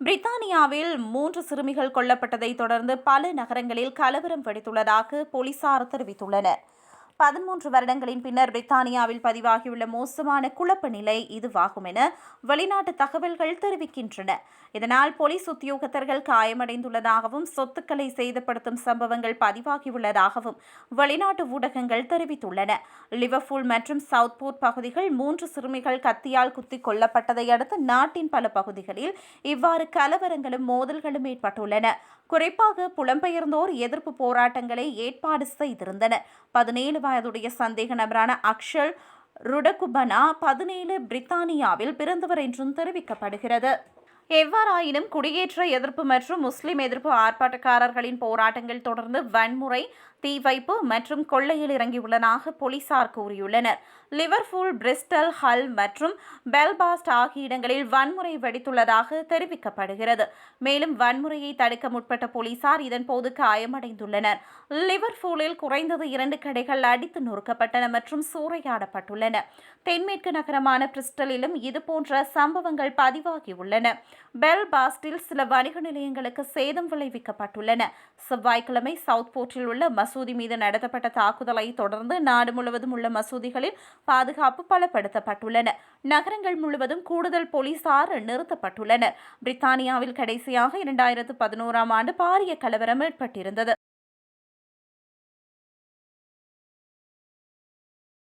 பிரித்தானியாவில் மூன்று சிறுமிகள் கொல்லப்பட்டதை தொடர்ந்து பல நகரங்களில் கலவரம் வெடித்துள்ளதாக போலீசார் தெரிவித்துள்ளனர். பதிமூன்று வருடங்களின் பின்னர் பிரித்தானியாவில் பதிவாகியுள்ள மோசமான குழப்ப நிலை இதுவாகும் என வெளிநாட்டு தகவல்கள் தெரிவிக்கின்றன. இதனால் போலீஸ் உத்தியோகத்தர்கள் காயமடைந்துள்ளதாகவும் சொத்துக்களை சேதப்படுத்தும் சம்பவங்கள் பதிவாகியுள்ளதாகவும் வெளிநாட்டு ஊடகங்கள் தெரிவித்துள்ளன. லிவர்பூல் மற்றும் சவுத்போர்ட் பகுதிகள் மூன்று சிறுமிகள் கத்தியால் குத்திக் கொல்லப்பட்டதை அடுத்து நாட்டின் பல பகுதிகளில் இவ்வாறு கலவரங்களும் மோதல்களும் ஏற்பட்டுள்ளன. குறிப்பாக புலம்பெயர்ந்தோர் எதிர்ப்பு போராட்டங்களை ஏற்பாடு செய்திருந்தனர். பதினேழு வயதுடைய சந்தேக நபரான அக்ஷல் ருடகுபனா பதினேழு பிரித்தானியாவில் பிறந்தவர் என்றும் தெரிவிக்கப்படுகிறது. எவ்வாறாயினும் குடியேற்ற எதிர்ப்பு மற்றும் முஸ்லிம் எதிர்ப்பு ஆர்ப்பாட்டக்காரர்களின் போராட்டங்கள் தொடர்ந்து வன்முறை தீ வைப்பு மற்றும் கொள்ளையில் இறங்கியுள்ளதாக போலீசார் கூறியுள்ளனர். லிவர்பூல் பிரிஸ்டல் ஹல் மற்றும் பெல்பாஸ்ட் ஆகிய இடங்களில் வன்முறை வெடித்துள்ளதாக தெரிவிக்கப்படுகிறது. மேலும் வன்முறையை தடுக்க முற்பட்ட போலீசார் இதன்போது காயமடைந்துள்ளனர். லிவர்பூலில் குறைந்தது இரண்டு கடைகள் அடித்து நொறுக்கப்பட்டன மற்றும் சூறையாடப்பட்டுள்ளன. தென்மேற்கு நகரமான பிரிஸ்டலிலும் இதுபோன்ற சம்பவங்கள் பதிவாகியுள்ளன பெல் பாஸ்டில் சில வணிக நிலையங்களுக்கு சேதம் விளைவிக்கப்பட்டுள்ளன. செவ்வாய்க்கிழமை சவுத் போர்ட்டில் உள்ள மசூதி மீது நடத்தப்பட்ட தாக்குதலை தொடர்ந்து நாடு முழுவதும் உள்ள மசூதிகளில் பாதுகாப்பு பலப்படுத்தப்பட்டுள்ளன. நகரங்கள் முழுவதும் கூடுதல் போலீசார் நிறுத்தப்பட்டுள்ளனர். பிரித்தானியாவில் கடைசியாக இரண்டாயிரத்து பதினோராம் ஆண்டு பாரிய கலவரம் ஏற்பட்டிருந்தது.